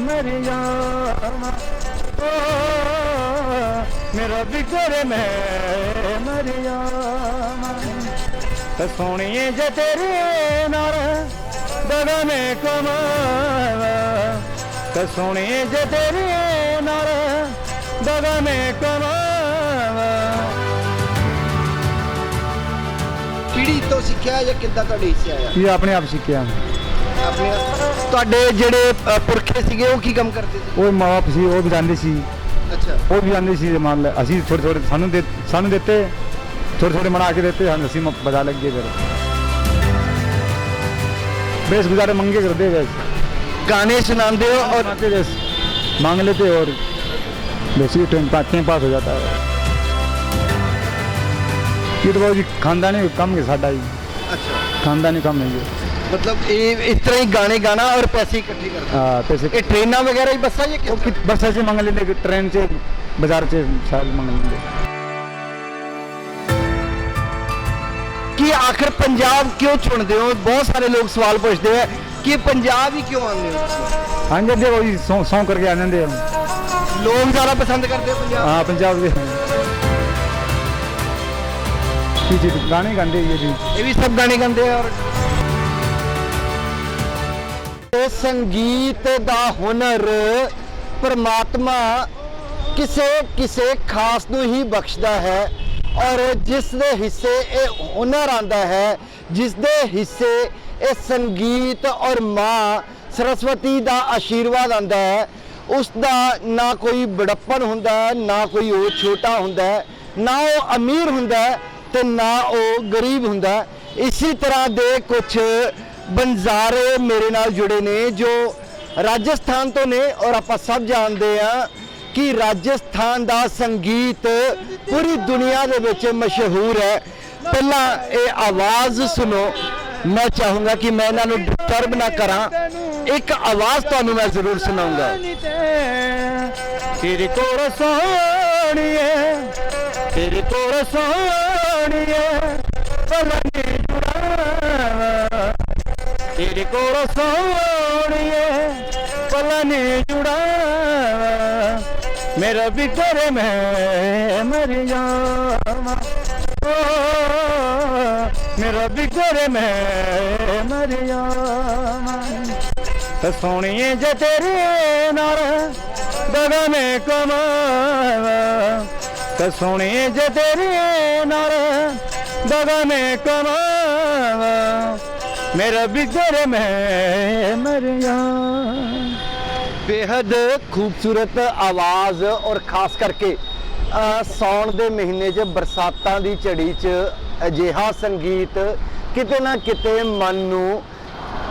ਮਰ ਜਾਵਾਂ ਮੇਰਾ ਬਿਗੜ ਮੈਂ ਮਰ ਜਾਵਾਂ ਤੇ ਸੋਹਣੀਏ ਜੇ ਤੇਰੇ ਨਾਲ ਦਗਾ ਮੈਂ ਕਮਾਵਾ। ਤੇ ਸੋਹਣੀਏ ਜੇ ਤੇਰੇ ਨਾਲ ਦਗਾ ਮੈਂ ਕਮਾਵਾ। ਪੀੜੀ ਤੋਂ ਸਿੱਖਿਆ ਜਾਂ ਕਿੱਦਾਂ ਤੁਹਾਡੇ ਹਿੱਸੇ ਆਇਆ? ਇਹ ਆਪਣੇ ਆਪ ਸਿੱਖਿਆ। ਤੁਹਾਡੇ ਜਿਹੜੇ ਅ, ਪੁਰਖੇ ਸੀਗੇ ਉਹ ਕੀ ਕੰਮ ਕਰਦੇ ਸੀ ਉਹ ਮਾਂ ਬਾਪ ਸੀ ਉਹ ਵੀ ਜਾਂਦੇ ਸੀ ਅੱਛਾ ਉਹ ਵੀ ਜਾਂਦੇ ਸੀ ਮੰਨ ਲੈ ਅਸੀਂ ਥੋੜੇ ਥੋੜੇ ਸਾਨੂੰ ਦੇ ਸਾਨੂੰ ਦਿੱਤੇ ਥੋੜੇ ਥੋੜੇ ਬਣਾ ਕੇ ਦਿੱਤੇ ਸਾਨੂੰ ਅਸੀਂ ਮ- ਬਜਾ ਲੱਗੇ ਫਿਰ बेस गुजारे मंगे करते बस ਗਾਣੇ ਸੁਣਾਉਂਦੇ ਹੋ और ਔਰ आते बस मांग लेते और basic time pass time pass हो जाता है ये तो बहुत जी खानदानी कम है साडा ही ਅੱਛਾ खानदानी कम है ये ਮਤਲਬ ਇਹ ਇਸ ਤਰ੍ਹਾਂ ਹੀ ਗਾਣੇ ਗਾਣਾ ਔਰ ਪੈਸੇ ਇਕੱਠੇ ਕਰਨਾ हाँ, पैसे ਇਹ ट्रेनां वगैरह ही ਬੱਸਾਂ ਜਾਂ वो ਕਿਸ कि- बस ऐसे मांग लेते कि ट्रेन से बाजार से शायद मांग लेते ਕਿ ਆਖਰ ਪੰਜਾਬ ਕਿਉਂ ਚੁਣਦੇ ਹੋ ਬਹੁਤ ਸਾਰੇ ਲੋਕ ਸਵਾਲ ਪੁੱਛਦੇ ਆ ਕਿ ਪੰਜਾਬ ਹੀ ਕਿਉਂ ਆਉਂਦੇ ਹੋ ਤੁਸੀਂ? हाँ जी देखो ये सौ सौ करके आनंद है ਲੋਕ ਜ਼ਿਆਦਾ ਪਸੰਦ ਕਰਦੇ ਆ ਪੰਜਾਬ हाँ पंजाब के जी जी गाने गाते ये जी ਇਹ ਵੀ ਸਭ ਗਾਣੇ ਗਾਉਂਦੇ ਆ ਔਰ ਇਹ ਸੰਗੀਤ ਦਾ ਹੁਨਰ ਪਰਮਾਤਮਾ ਕਿਸੇ ਕਿਸੇ ਖਾਸ ਨੂੰ ਹੀ ਬਖਸ਼ਦਾ ਹੈ ਔਰ ਜਿਸ ਦੇ ਹਿੱਸੇ ਇਹ ਹੁਨਰ ਆਂਦਾ ਹੈ ਜਿਸ ਦੇ ਹਿੱਸੇ ਇਹ ਸੰਗੀਤ ਔਰ ਮਾਂ ਸਰਸਵਤੀ ਦਾ ਆਸ਼ੀਰਵਾਦ ਆਂਦਾ ਹੈ ਉਸ ਦਾ ਨਾ ਕੋਈ ਬੜੱਪਨ ਹੁੰਦਾ ਹੈ ਨਾ ਕੋਈ ਉਹ ਛੋਟਾ ਹੁੰਦਾ ਹੈ ਨਾ ਉਹ ਅਮੀਰ ਹੁੰਦਾ ਹੈ ਤੇ ਨਾ ਉਹ ਗਰੀਬ ਹੁੰਦਾ। ਹੈ। ਇਸੇ ਤਰ੍ਹਾਂ ਦੇ ਕੁਝ ਬੰਜ਼ਾਰੇ ਮੇਰੇ ਨਾਲ ਜੁੜੇ ਨੇ, ਜੋ ਰਾਜਸਥਾਨ ਤੋਂ ਨੇ ਔਰ ਆਪਾਂ ਸਭ ਜਾਣਦੇ ਆ ਕਿ ਰਾਜਸਥਾਨ ਦਾ ਸੰਗੀਤ ਪੂਰੀ ਦੁਨੀਆ ਦੇ ਵਿੱਚ ਮਸ਼ਹੂਰ ਹੈ। ਪਹਿਲਾਂ ਇਹ ਆਵਾਜ਼ ਸੁਣੋ। ਮੈਂ ਚਾਹੂੰਗਾ ਕਿ ਮੈਂ ਇਹਨਾਂ ਨੂੰ ਡਿਸਟਰਬ ਨਾ ਕਰਾਂ। ਇੱਕ ਆਵਾਜ਼ ਤੁਹਾਨੂੰ ਮੈਂ ਜ਼ਰੂਰ ਸੁਣਾਉਂਗਾ। ਤੇਰੇ ਕੋਲ ਸੋਹਣੀਏ ਤੇਰੇ ਕੋਲ ਸੋਹਣੀਏ ਪਲਨੇ ਜੁੜਾਵਾ। ਤੇਰੇ ਕੋਲ ਸੋਹਣੀਏ ਪਲਨੇ ਜੁੜਾਵਾ। ਮੇਰਾ ਬਿਕਰ ਮੈਂ ਮਰ ਜਾਵਾਂ। ਓ, ਮੇਰਾ ਬਿਕਰ ਮੈਂ ਮਰ ਜਾਵਾਂ। ਤੇ ਸੋਹਣੀਏ ਜੇ ਤੇਰੇ ਨਾਲ ਦਗਾ ਮੈਂ ਕਮਾਵਾ। ਤੇ ਸੋਹਣੀਏ ਜੇ ਤੇਰੇ ਨਾਲ ਦਗਾ ਕਮਾਵਾ। ਮੇਰਾ ਬਿਗੜ ਮੈਂ ਮਰ ਬੇहद ਖੂਬਸੂਰਤ ਆਵਾਜ਼ ਔਰ ਖਾਸ ਕਰਕੇ ਅ, ਸਾਉਣ ਦੇ ਮਹੀਨੇ 'ਚ ਬਰਸਾਤਾਂ ਦੀ ਝੜੀ 'ਚ ਅਜਿਹਾ ਸੰਗੀਤ ਕਿਤੇ ਨਾ ਕਿਤੇ ਮਨ ਨੂੰ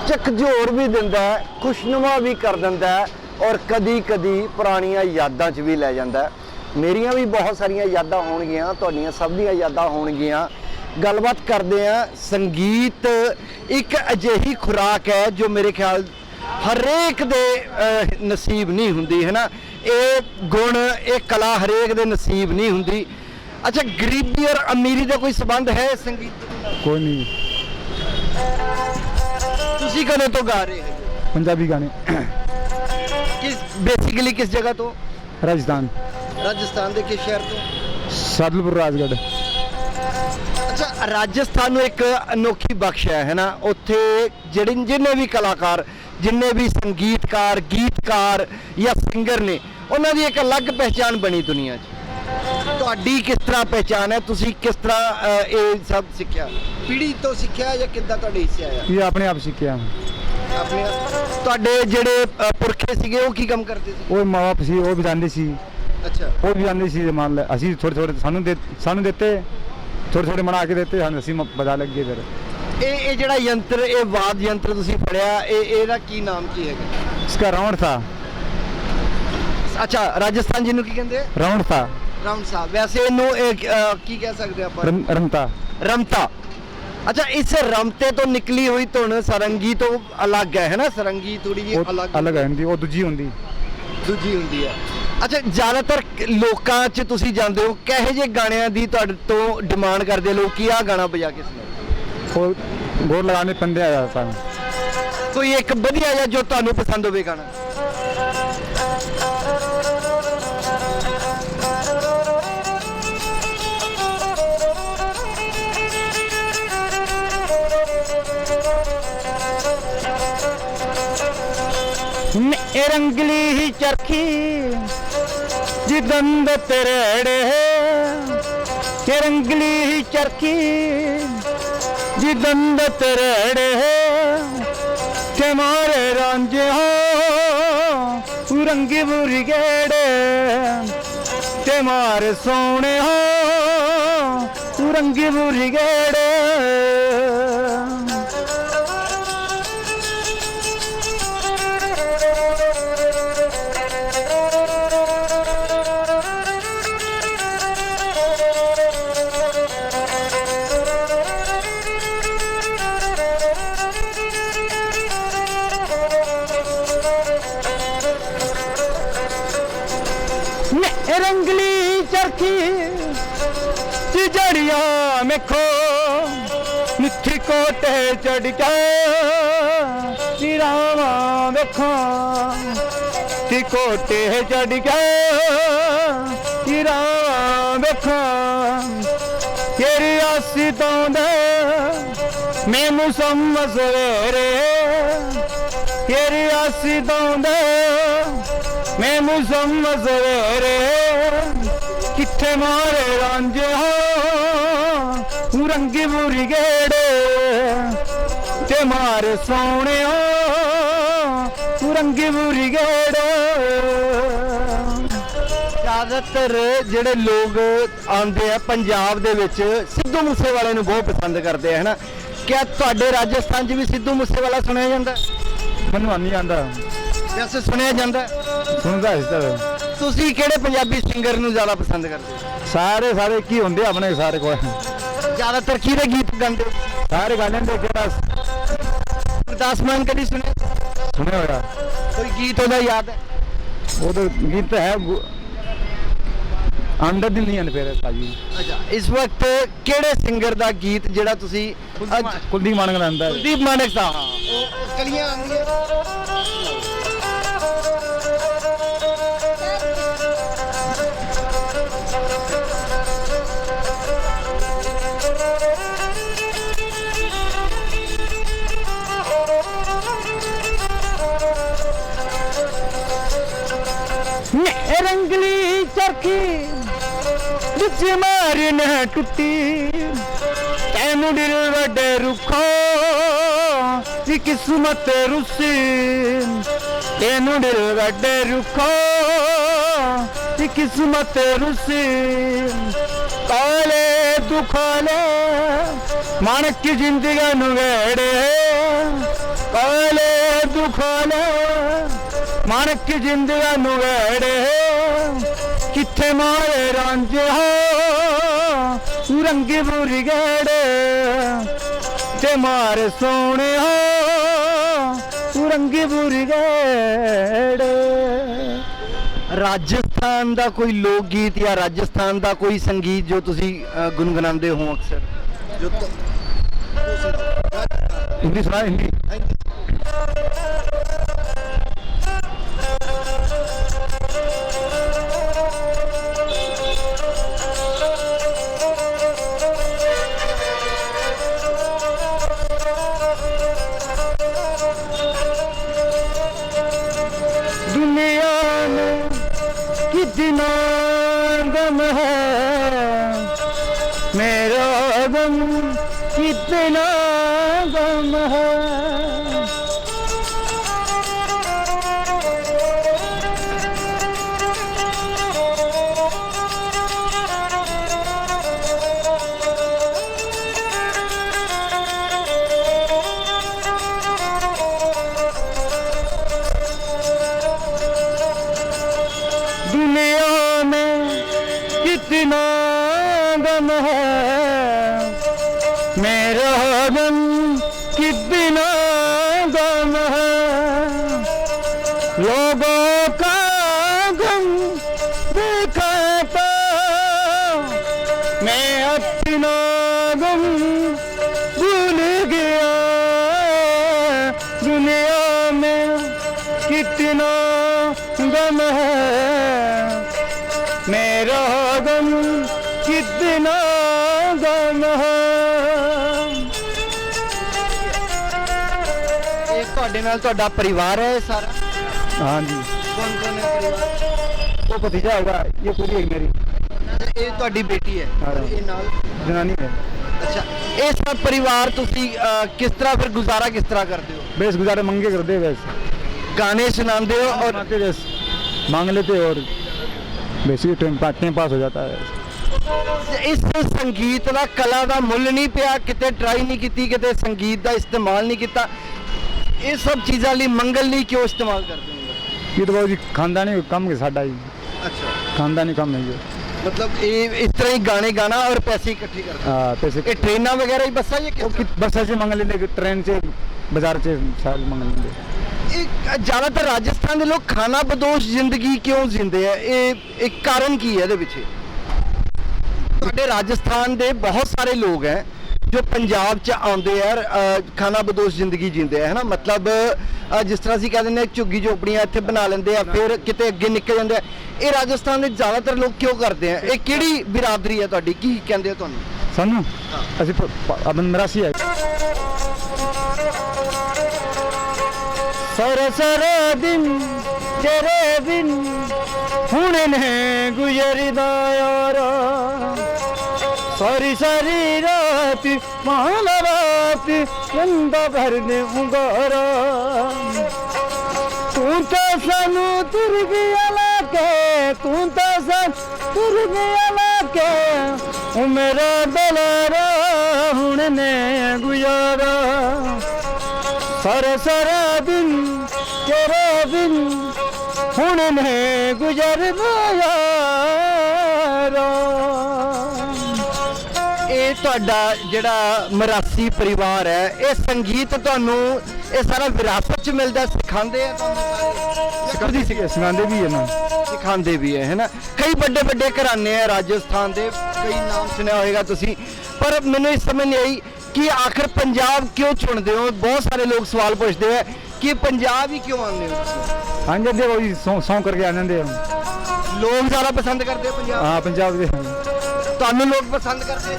ਝਕਝੋਰ ਵੀ ਦਿੰਦਾ ਖੁਸ਼ਨੁਮਾ ਵੀ ਕਰ ਦਿੰਦਾ ਔਰ ਕਦੀ-ਕਦੀ ਪੁਰਾਣੀਆਂ ਯਾਦਾਂ 'ਚ ਵੀ ਲੈ ਜਾਂਦਾ ਮੇਰੀਆਂ ਵੀ ਬਹੁਤ ਸਾਰੀਆਂ ਯਾਦਾਂ ਹੋਣਗੀਆਂ ਤੁਹਾਡੀਆਂ ਸਭ ਦੀਆਂ ਯਾਦਾਂ ਹੋਣਗੀਆਂ। ਗੱਲਬਾਤ ਕਰਦੇ ਆ ਸੰਗੀਤ ਇੱਕ ਅਜਿਹੀ ਖੁਰਾਕ ਹੈ ਜੋ ਮੇਰੇ ਖਿਆਲ ਹਰੇਕ ਦੇ ਨਸੀਬ ਨਹੀਂ ਹੁੰਦੀ ਹੈ ਨਾ ਇਹ ਗੁਣ ਇਹ ਕਲਾ ਹਰੇਕ ਦੇ ਨਸੀਬ ਨਹੀਂ ਹੁੰਦੀ। ਅੱਛਾ ਗਰੀਬੀ ਔਰ ਅਮੀਰੀ ਦਾ ਕੋਈ ਸੰਬੰਧ ਹੈ ਸੰਗੀਤ ਕੋਈ ਨਹੀਂ। ਤੁਸੀਂ ਕਦੋਂ ਤੋਂ ਗਾ ਰਹੇ ਹੋ? ਪੰਜਾਬੀ ਗਾਣੇ। ਕਿਸ ਬੇਸਿਕਲੀ ਕਿਸ ਜਗ੍ਹਾ ਤੋਂ? ਰਾਜਸਥਾਨ। ਰਾਜਸਥਾਨ ਦੇ ਕਿਸ ਸ਼ਹਿਰ ਤੋਂ? ਸਾਦਲਪੁਰ ਰਾਜਗੜ੍ਹ। ਅੱਛਾ ਰਾਜਸਥਾਨ ਨੂੰ ਇੱਕ ਅਨੋਖੀ ਬਖਸ਼ ਹੈ ਹੈ ਨਾ? ਉੱਥੇ ਜਿਹੜੇ ਜਿੰਨੇ ਵੀ ਕਲਾਕਾਰ ਜਿੰਨੇ ਵੀ ਸੰਗੀਤਕਾਰ ਗੀਤਕਾਰ ਜਾਂ ਸਿੰਗਰ ਨੇ ਉਹਨਾਂ ਦੀ ਇੱਕ ਅਲੱਗ ਪਹਿਚਾਨ ਬਣੀ ਦੁਨੀਆ 'ਚ। ਤੁਹਾਡੀ ਕਿਸ ਤਰ੍ਹਾਂ ਪਹਿਚਾਨ ਹੈ? ਤੁਸੀਂ ਕਿਸ ਤਰ੍ਹਾਂ ਇਹ ਸਭ ਸਿੱਖਿਆ? ਪੀੜੀ ਤੋਂ ਸਿੱਖਿਆ ਜਾਂ ਕਿੱਦਾਂ ਤੁਹਾਡੇ ਹਿੱਸੇ ਆਇਆ? ਇਹ ਆਪਣੇ ਆਪ ਸਿੱਖਿਆ। ਆਪਣੇ ਤੁਹਾਡੇ ਜਿਹੜੇ ਪੁਰਖੇ ਸੀਗੇ ਉਹ ਕੀ ਕੰਮ ਕਰਦੇ ਸੀ? ਉਹ ਮਾਂ ਬਾਪ ਸੀ ਉਹ ਵੀ ਜਾਂਦੇ ਸੀ। ਅੱਛਾ ਉਹ ਵੀ ਜਾਂਦੇ ਸੀ ਮੰਨ ਲੈ ਅਸੀਂ ਥੋੜੇ ਥੋੜੇ ਸਾਨੂੰ ਦੇ ਸਾਨੂੰ ਦਿੱਤੇ ਥੋੜੇ ਥੋੜੇ ਬਣਾ ਕੇ ਦਿੱਤੇ ਸਾਨੂੰ ਅਸੀਂ ਮ- ਬਜਾ ਲੱਗੇ ਫਿਰ ਇਹ ਇਹ ਜਿਹੜਾ ਯੰਤਰ ਇਹ ਵਾਦ ਯੰਤਰ ਤੁਸੀਂ ਫੜਿਆ ਇਹ ਇਹਦਾ ਕੀ ਨਾਮ ਕੀ ਹੈਗਾ इसका राउंड था ਅੱਛਾ ਰਾਜਸਥਾਨ ਜਿਹਨੂੰ ਕੀ ਕਹਿੰਦੇ राउंड था ਰਾਉਂਡ ਸਾਹਿਬ ਵੈਸੇ ਇਹਨੂੰ ਇਹ ਅਹ, ਕੀ ਕਹਿ ਸਕਦੇ ਆਪਾਂ रम, रमता ਰਮਤਾ ਅੱਛਾ ਇਸ ਰਮਤੇ ਤੋਂ ਨਿਕਲੀ ਹੋਈ ਧੁਨ ਸਰੰਗੀ ਤੋਂ ਅਲੱਗ ਹੈ ਹੈ ਨਾ ਸਰੰਗੀ ਥੋੜੀ ਜਿਹੀ ਉਹ ਅਲੱਗ ਅਲੱਗ ਹੈ ਹੁੰਦੀ ਉਹ ਦੂਜੀ ਹੁੰਦੀ ਦੂਜੀ ਹੁੰਦੀ ਹੈ ਅੱਛਾ ਜ਼ਿਆਦਾਤਰ ਲੋਕਾਂ 'ਚ ਤੁਸੀਂ ਜਾਂਦੇ ਹੋ ਕਿਹੋ ਜਿਹੇ ਗਾਣਿਆਂ ਦੀ ਤੁਹਾਡੇ ਤੋਂ ਡਿਮਾਂਡ ਕਰਦੇ ਲੋਕ? ਕਿ ਆਹ ਗਾਣਾ ਵਜਾ ਕੇ ਸੁਣਾਓ और गोर लगाने पंदे आया था ਕੋਈ ਇੱਕ ਵਧੀਆ ਜਿਹਾ ਜੋ ਤੁਹਾਨੂੰ ਪਸੰਦ ਹੋਵੇ ਗਾਣਾ? ਰੰਗਲੀ ਹੀ ਚਰਖੀ ਚਰਖੀ ਜਿਦੰਦ ਤਰੇੜੇ ਕਿ ਰੰਗਲੀ ਹੀ ਚਰਖੀ। ਜਿਦੰਦ ਤਰੇੜੇ ਤੇ ਮਾਰੇ ਰਾਂਝੇ ਹੋ ਰੰਗੀ ਬੁਰੀ ਗੇੜੇ ਤੇ ਮਾਰ ਸੋਹਣੇ ਹੋ ਰੰਗੀ ਬੁਰੀ ਗੇੜੇ। ਰੰਗਲੀ ਚਰਖੀ ci ਜੜੀਆਂ ਮੇਖੋ, ਮਿੱਠੀ ਕੋਟੇ ਚੜ ਕੇ ਸਿਰਾਵਾਂ ਵੇਖਾਂ ਤੀ ਕੋਟੇ ਚੜ ਕੇ ਸਿਰਾਵਾਂ ਵੇਖਾਂ ਤੇਰੀ ਆਸੀ ਤੋਂ ਦੇ ਮੈਨੂੰ ਸਮਝ ਰੇ। ਤੇਰੀ ਆਸੀ ਤੋਂ ਦੇ ਮੈਨੂੰ ਸਮਝ ਰੇ ਕਿੱਥੇ ਮਾਰੇ ਰਾਂਝੇ ਹੋ? ਰੰਗੀ ਬੁਰੀ ਗੇੜੇ ਤੇ ਮਾਰੇ ਸੋਹਣਿਆ ਰੰਗੀ ਬੁਰੀ ਗੇੜੇ ਜ਼ਿਆਦਾਤਰ ਜਿਹੜੇ ਲੋਕ ਆਉਂਦੇ ਆ ਪੰਜਾਬ ਦੇ ਵਿੱਚ ਸਿੱਧੂ ਮੂਸੇਵਾਲੇ ਨੂੰ ਬਹੁਤ ਪਸੰਦ ਕਰਦੇ ਆ ਹਨਾ? ਕਿਆ ਤੁਹਾਡੇ ਰਾਜਸਥਾਨ 'ਚ ਵੀ ਸਿੱਧੂ ਮੂਸੇਵਾਲਾ ਸੁਣਿਆ ਜਾਂਦਾ? ਮੈਨੂੰ ਨਹੀਂ ਆਂਦਾ ਵੈਸੇ ਸੁਣਿਆ ਜਾਂਦਾ? ਸੁਣਦਾ ਇਸ ਤਰ੍ਹਾਂ ਤੁਸੀਂ ਕਿਹੜੇ ਪੰਜਾਬੀ ਸਿੰਗਰ ਨੂੰ ਜ਼ਿਆਦਾ ਪਸੰਦ ਕਰਦੇ ਹੋ? ਸਾਰੇ ਸਾਰੇ ਕੀ ਹੁੰਦੇ ਆਪਣੇ ਸਾਰੇ ਕੋਲ। ਜ਼ਿਆਦਾਤਰ ਕਿਹਦੇ ਗੀਤ ਗਾਉਂਦੇ ਹੋ? ਸਾਰੇ ਗਾਣੇ ਦੇ ਕਿਹੜਾ? ਗੁਰਦਾਸ ਮਾਨ ਕਦੀ ਸੁਣਿਆ? ਸੁਣਿਆ ਹੋਇਆ। ਕੋਈ ਗੀਤ ਉਹਦਾ ਯਾਦ ਹੈ? ਉਹ ਤਾਂ ਗੀਤ ਹੈ ਅੰਦਰ ਦਿਲ ਨਹੀਂ ਫੇਰ ਭਾਜੀ। ਅੱਛਾ ਇਸ ਵਕਤ ਕਿਹੜੇ ਸਿੰਗਰ ਦਾ ਗੀਤ ਜਿਹੜਾ ਤੁਸੀਂ ਅੱਜ ਕੁਲਦੀਪ ਮਾਨਕ ਦਾ ਆਂਦਾ ਕੁਲਦੀਪ ਮਾਨਕ ਦਾ ਹਾਂ। ਉਹ ਕਲੀਆਂ ਆਉਂਦੀਆਂ। ਰੰਗਲੀ ਵਿੱਚ ਮਾਰੀ ਨਾ ਟੁੱਟੀ, ਤੈਨੂੰ ਦਿਲ ਵੱਡੇ ਰੁੱਖੋ ਦੀ ਕਿਸਮਤ ਰੁੱਸੀ। ਤੈਨੂੰ ਦਿਲ ਵੱਡੇ ਰੁੱਖੋ ਦੀ ਕਿਸਮਤ ਰੁੱਸੀ। ਕਾਲੇ ਦੁਖਾਲੇ ਮਾਨਕ ਕੀ ਜ਼ਿੰਦਗੀ ਨੂੰ ਵੇੜੇ ਕਾਲੇ ਦੁਖਾਲੇ ਮਾਨਕ ਕੀ ਜ਼ਿੰਦਗੀ ਨੂੰ ਵੇੜੇ ਕਿੱਥੇ ਮਾਰੇ ਰਾਂਝੇ ਹੋ ਰੰਗੀ ਬੁਰੀ ਗੇੜੇ ਤੇ ਮਾਰੇ ਸੋਹਣੇ ਹੋ ਰੰਗੀ ਬੁਰੀ ਗੇੜੇ ਰਾਜਸਥਾਨ ਦਾ ਕੋਈ ਲੋਕ ਗੀਤ ਜਾਂ ਰਾਜਸਥਾਨ ਦਾ ਕੋਈ ਸੰਗੀਤ ਜੋ ਤੁਸੀਂ ਗੁੰਗਣਾਉਂਦੇ ਹੋ ਅਕਸਰ? ਜੋ ਹਿੰਦੀ ਸੁਣਾ ਹਿੰਦੀ? ਨਾਲ ਤੁਹਾਡਾ ਪਰਿਵਾਰ ਹੈ ਇਹ ਸਾਰਾ हाँ जी ਕੌਣ ਕੌਣ ਹੈ ਪਰਿਵਾਰ वो भतीजा होगा ये पूरी है मेरी ਇਹ ਤੁਹਾਡੀ ਬੇਟੀ ਹੈ ਹਾਂ। ਇਹ ਨਾਲ जनानी है ਅੱਛਾ ਇਹ ਸਭ ਪਰਿਵਾਰ ਤੁਸੀਂ ਅਹ, ਕਿਸ ਤਰ੍ਹਾਂ ਫਿਰ ਗੁਜ਼ਾਰਾ ਕਿਸ ਤਰ੍ਹਾਂ ਕਰਦੇ ਹੋ बेस गुजारे मंगे कर दे बस ਗਾਣੇ ਸੁਣਾਉਂਦੇ ਹੋ और ਔਰ आते बस मांग लेते और बेसिक टाइम टाइम पास हो जाता है ਇਸ ਸੰਗੀਤ ਦਾ ਕਲਾ ਦਾ ਮੁੱਲ ਨਹੀਂ ਪਿਆ ਕਿਤੇ ਟਰਾਈ ਨਹੀਂ ਕੀਤੀ ਕਿਤੇ ਸੰਗੀਤ ਦਾ ਇਸਤੇਮਾਲ ਨਹੀਂ ਕੀਤਾ ਇਹ ਸਭ ਚੀਜ਼ਾਂ ਲਈ ਮੰਗਲ ਲਈ ਕਿਉਂ ਇਸਤੇਮਾਲ ਕਰਦੇ ਹੋ ये तो बहुत जी खानदानी कम के साडा ही ਅੱਛਾ खानदानी कम है ये ਮਤਲਬ ਇਹ ਇਸ ਤਰ੍ਹਾਂ ਹੀ ਗਾਣੇ ਗਾਣਾ ਔਰ ਪੈਸੇ ਇਕੱਠੇ ਕਰਨਾ हाँ, पैसे ਇਹ ਟ੍ਰੇਨਾਂ ਵਗੈਰਾ ਹੀ ਬੱਸਾਂ ਇਹ वो ਕਿਸ कि- बस से मंग लेंगे ट्रेन से बाजार से सारे मंग लेंगे ਇਹ ਜ਼ਿਆਦਾਤਰ ਰਾਜਸਥਾਨ ਦੇ ਲੋਕ ਖਾਣਾ ਬਦੋਸ਼ ਜ਼ਿੰਦਗੀ ਕਿਉਂ ਜਿੰਦੇ ਆ ਇਹ ਇੱਕ ਕਾਰਨ ਕੀ ਹੈ ਇਹਦੇ ਪਿੱਛੇ ਤੁਹਾਡੇ ਰਾਜਸਥਾਨ ਦੇ ਬਹੁਤ ਸਾਰੇ ਲੋਕ ਹੈ ਜੋ ਪੰਜਾਬ 'ਚ ਆਉਂਦੇ ਆ ਖਾਣਾ ਬਦੋਸ਼ ਜ਼ਿੰਦਗੀ ਜਿੰਦੇ ਆ ਹੈ ਮਤਲਬ ਜਿਸ ਤਰ੍ਹਾਂ ਅਸੀਂ ਕਹਿੰਦੇ ਨੇ ਝੁੱਗੀ ਝੋਪੜੀਆਂ ਇੱਥੇ ਬਣਾ ਲੈਂਦੇ ਆ ਫਿਰ ਕਿਤੇ ਅੱਗੇ ਨਿਕਲ ਜਾਂਦੇ ਆ। ਇਹ ਰਾਜਸਥਾਨ ਦੇ ਜ਼ਿਆਦਾਤਰ ਲੋਕ ਕਿਉਂ ਕਰਦੇ ਆ? ਇਹ ਕਿਹੜੀ ਬਿਰਾਦਰੀ ਹੈ ਤੁਹਾਡੀ? ਕੀ ਕਹਿੰਦੇ ਆ ਤੁਹਾਨੂੰ? ਸਾਨੂੰ? ਅਸੀਂ ਅਬਨ ਮਰਾਸੀ ਹੈ ਸਰ ਸਰ ਦਿਨ ਤੇਰੇ ਬਿਨ ਹੁਣ ਨੇ ਗੁਜ਼ਰਦਾ ਯਾਰਾ। ਸਾਰੀ ਸਾਰੀ ਰਾਤ مال رات ڪندا ڀر نگارا تون ته سهو تر علائقي تون ته سن به علائقي اميرا دلارا هو ني گزارا. سر سارا به دن به ني گجر گزرا ਇਹ ਤੁਹਾਡਾ ਜਿਹੜਾ ਮਰਾਸੀ ਪਰਿਵਾਰ ਹੈ ਇਹ ਸੰਗੀਤ ਤੁਹਾਨੂੰ ਇਹ ਸਾਰਾ ਵਿਰਾਸਤ ਚ ਮਿਲਦਾ ਸਿਖਾਉਂਦੇ ਆ? ਸਿਖਾਉਂਦੇ ਸੀ ਸਿਖਾਉਂਦੇ ਵੀ ਹੈ ਨਾ। ਸਿਖਾਉਂਦੇ ਵੀ ਹੈ ਹੈਨਾ? ਕਈ ਵੱਡੇ ਵੱਡੇ ਘਰਾਨੇ ਆ ਰਾਜਸਥਾਨ ਦੇ ਕਈ ਨਾਮ ਸੁਣਿਆ ਹੋਏਗਾ ਤੁਸੀਂ। ਪਰ ਮੈਨੂੰ ਇਸ ਸਮਝ ਨਹੀਂ ਆਈ ਕਿ ਆਖਰ ਪੰਜਾਬ ਕਿਉਂ ਚੁਣਦੇ ਹੋ? ਬਹੁਤ ਸਾਰੇ ਲੋਕ ਸਵਾਲ ਪੁੱਛਦੇ ਆ ਕਿ ਪੰਜਾਬ ਹੀ ਕਿਉਂ ਆਉਂਦੇ ਹੋ? ਹਾਂਜੀ ਦੇ ਉਹ ਸੌਂ ਸੌਂ ਕਰਕੇ ਆ ਜਾਂਦੇ ਆ। ਲੋਕ ਜ਼ਿਆਦਾ ਪਸੰਦ ਕਰਦੇ ਆ ਪੰਜਾਬ? ਹਾਂ ਪੰਜਾਬ ਦੇ। ਤੁਹਾਨੂੰ ਲੋਕ ਪਸੰਦ ਕਰਦੇ ਆ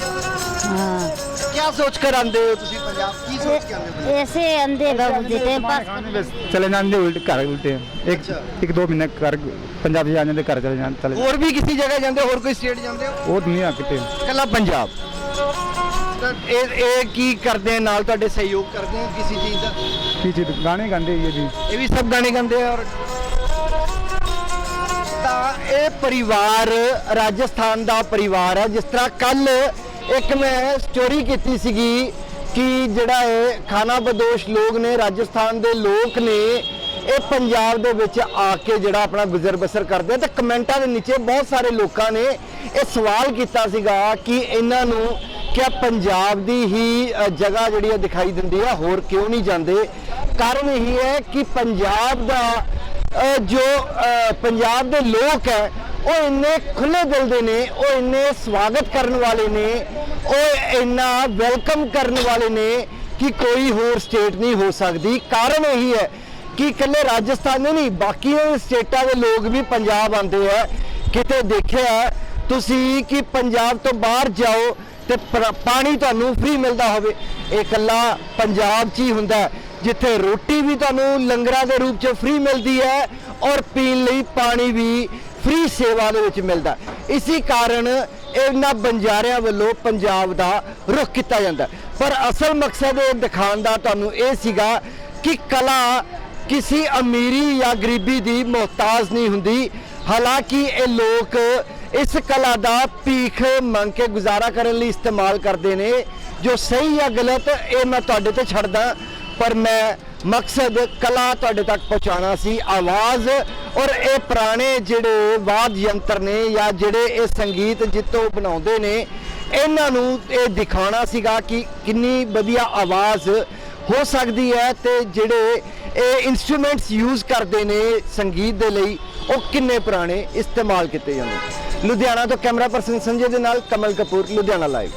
हाँ ਕੀ ਸੋਚ ਕਰ ਆਉਂਦੇ ਹੋ ਤੁਸੀਂ ਪੰਜਾਬ ਕੀ ਸੋਚ ਕੇ ਆਉਂਦੇ ਹੋ ऐसे अंधे बाबू जी टाइम पास बस चले जाते उल्टे घर उल्टे एक अच्छा। एक दो महीने घर पंजाब से जाने दे घर चले जाते चले ਹੋਰ ਵੀ ਕਿਸੇ ਜਗ੍ਹਾ ਜਾਂਦੇ ਹੋ ਹੋਰ ਕੋਈ ਸਟੇਟ ਜਾਂਦੇ ਹੋ वो दुनिया कितने ਕੱਲਾ ਪੰਜਾਬ ਤਾਂ ਇਹ ਇਹ ਕੀ ਕਰਦੇ ਆ ਨਾਲ ਤੁਹਾਡੇ ਸਹਿਯੋਗ ਕਰਦੇ ਆ ਕਿਸੇ ਚੀਜ਼ ਦਾ पीछे तो गाने गाते ये जी ਇਹ ਵੀ ਸਭ ਗਾਣੇ ਗਾਉਂਦੇ ਆ ਔਰ ਤਾਂ ਇਹ ਪਰਿਵਾਰ ਰਾਜਸਥਾਨ ਦਾ ਪਰਿਵਾਰ ਹੈ। ਜਿਸ ਤਰ੍ਹਾਂ ਕੱਲ ਇੱਕ ਮੈਂ ਸਟੋਰੀ ਕੀਤੀ ਸੀਗੀ ਕਿ ਜਿਹੜਾ ਹੈ ਖਾਨਾ ਬਦੋਸ਼ ਲੋਕ ਨੇ, ਰਾਜਸਥਾਨ ਦੇ ਲੋਕ ਨੇ, ਇਹ ਪੰਜਾਬ ਦੇ ਵਿੱਚ ਆ ਕੇ ਜਿਹੜਾ ਆਪਣਾ ਗੁਜ਼ਰ ਬਸਰ ਕਰਦੇ ਆ। ਤੇ ਕਮੈਂਟਾਂ ਦੇ ਨੀਚੇ ਬਹੁਤ ਸਾਰੇ ਲੋਕਾਂ ਨੇ ਇਹ ਸਵਾਲ ਕੀਤਾ ਸੀਗਾ ਕਿ ਇਹਨਾਂ ਨੂੰ ਕਿਆ ਪੰਜਾਬ ਦੀ ਹੀ ਜਗ੍ਹਾ ਜਿਹੜੀ ਹੈ ਦਿਖਾਈ ਦਿੰਦੀ ਹੈ ਹੋਰ ਕਿਉਂ ਨਹੀਂ ਜਾਂਦੇ? ਕਾਰਨ ਇਹ ਹੈ ਕਿ ਪੰਜਾਬ ਦਾ ਜੋ ਪੰਜਾਬ ਦੇ ਲੋਕ ਹੈ ਉਹ ਇੰਨੇ ਖੁੱਲੇ ਦਿਲ ਦੇ ਨੇ ਉਹ ਇੰਨੇ ਸਵਾਗਤ ਕਰਨ ਵਾਲੇ ਨੇ ਉਹ ਇੰਨਾ ਵੈਲਕਮ ਕਰਨ ਵਾਲੇ ਨੇ ਕਿ ਕੋਈ ਹੋਰ ਸਟੇਟ ਨਹੀਂ ਹੋ ਸਕਦੀ। ਕਾਰਨ ਇਹੀ ਹੈ ਕਿ ਇਕੱਲੇ ਰਾਜਸਥਾਨ ਦੇ ਨਹੀਂ ਬਾਕੀ ਸਟੇਟਾਂ ਦੇ ਲੋਕ ਵੀ ਪੰਜਾਬ ਆਉਂਦੇ ਆ। ਕਿਤੇ ਦੇਖਿਆ ਤੁਸੀਂ ਕਿ ਪੰਜਾਬ ਤੋਂ ਬਾਹਰ ਜਾਓ ਤੇ ਪਾਣੀ ਤੁਹਾਨੂੰ ਫ੍ਰੀ ਮਿਲਦਾ ਹੋਵੇ। ਇਹ ਇਕੱਲਾ ਪੰਜਾਬ 'ਚ ਹੀ ਹੁੰਦਾ ਹੈ, ਜਿੱਥੇ ਰੋਟੀ ਵੀ ਤੁਹਾਨੂੰ ਲੰਗਰਾਂ ਦੇ ਰੂਪ 'ਚ ਫ੍ਰੀ ਮਿਲਦੀ ਹੈ ਔਰ ਪੀਣ ਲਈ ਪਾਣੀ ਵੀ ਫ੍ਰੀ ਸੇਵਾ ਦੇ ਵਿੱਚ ਮਿਲਦਾ ਹੈ। ਇਸੇ ਕਾਰਨ ਇਹਨਾਂ ਬੰਜਾਰਿਆਂ ਵੱਲੋਂ ਪੰਜਾਬ ਦਾ ਰੁਖ ਕੀਤਾ ਜਾਂਦਾ ਪਰ ਅਸਲ ਮਕਸਦ ਇਹ ਦਿਖਾਉਣ ਦਾ ਤੁਹਾਨੂੰ ਇਹ ਸੀਗਾ ਕਿ ਕਲਾ ਕਿਸੇ ਅਮੀਰੀ ਜਾਂ ਗਰੀਬੀ ਦੀ ਮੁਹਤਾਜ ਨਹੀਂ ਹੁੰਦੀ। ਹਾਲਾਂਕਿ ਇਹ ਲੋਕ ਇਸ ਕਲਾ ਦਾ ਭੀਖ ਮੰਗ ਕੇ ਗੁਜ਼ਾਰਾ ਕਰਨ ਲਈ ਇਸਤੇਮਾਲ ਕਰਦੇ ਨੇ। ਜੋ ਸਹੀ ਜਾਂ ਗਲਤ, ਇਹ ਮੈਂ ਤੁਹਾਡੇ ਤੇ ਛੱਡਦਾ। ਪਰ ਮੈਂ ਮਕਸਦ ਕਲਾ ਤੁਹਾਡੇ ਤੱਕ ਪਹੁੰਚਾਉਣਾ ਸੀ, ਆਵਾਜ਼ ਔਰ ਇਹ ਪੁਰਾਣੇ ਜਿਹੜੇ ਵਾਦ ਯੰਤਰ ਨੇ ਜਾਂ ਜਿਹੜੇ ਇਹ ਸੰਗੀਤ ਜਿੱਤੋਂ ਬਣਾਉਂਦੇ ਨੇ, ਇਹਨਾਂ ਨੂੰ ਇਹ ਦਿਖਾਉਣਾ ਸੀਗਾ ਕਿ ਕਿੰਨੀ ਵਧੀਆ ਆਵਾਜ਼ ਹੋ ਸਕਦੀ ਹੈ ਤੇ ਜਿਹੜੇ ਇਹ ਇਨਸਟਰੂਮੈਂਟਸ ਯੂਜ਼ ਕਰਦੇ ਨੇ ਸੰਗੀਤ ਦੇ ਲਈ, ਉਹ ਕਿੰਨੇ ਪੁਰਾਣੇ ਇਸਤੇਮਾਲ ਕੀਤੇ ਜਾਂਦੇ ਲੁਧਿਆਣਾ ਤੋਂ ਕੈਮਰਾ ਪਰਸਨ ਸੰਜੇ ਦੇ ਨਾਲ ਕਮਲ ਕਪੂਰ, ਲੁਧਿਆਣਾ ਲਾਈਵ